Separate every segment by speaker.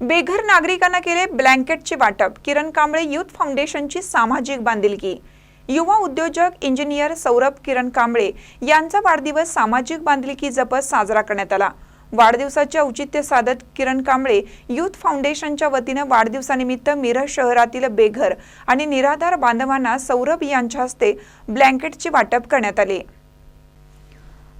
Speaker 1: बेघर नागरिकांना केले ब्लँकेटचे वाटप. किरण कांबळे युथ फाउंडेशनची सामाजिक बांधिलकी. युवा उद्योजक इंजिनियर सौरभ किरण कांबळे यांचा वाढदिवस सामाजिक बांधिलकी जपत साजरा करण्यात आला. वाढदिवसाचे औचित्य साधत किरण कांबळे युथ फाउंडेशनच्या वतीनं वाढदिवसानिमित्त मिरज शहरातील बेघर आणि निराधार बांधवांना सौरभ यांच्या हस्ते ब्लँकेटचे वाटप करण्यात आले.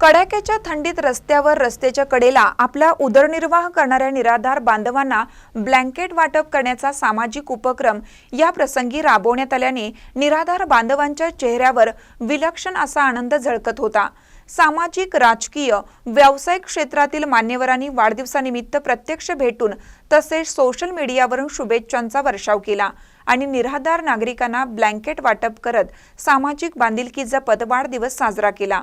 Speaker 1: कडाक्याच्या थंडीत रस्त्यावर रस्त्याच्या कडेला आपला उदरनिर्वाह करणाऱ्या निराधार बांधवांना ब्लँकेट वाटप करण्याचा सामाजिक उपक्रम या प्रसंगी राबवण्यात आल्याने निराधार बांधवांच्या चेहऱ्यावर विलक्षण असा आनंद झळकत होता. सामाजिक राजकीय व्यावसायिक क्षेत्रातील मान्यवरांनी वाढदिवसानिमित्त प्रत्यक्ष भेटून तसेच सोशल मीडियावरून शुभेच्छांचा वर्षाव केला आणि निराधार नागरिकांना ब्लँकेट वाटप करत सामाजिक बांधिलकीचा जपत वाढदिवस साजरा केला.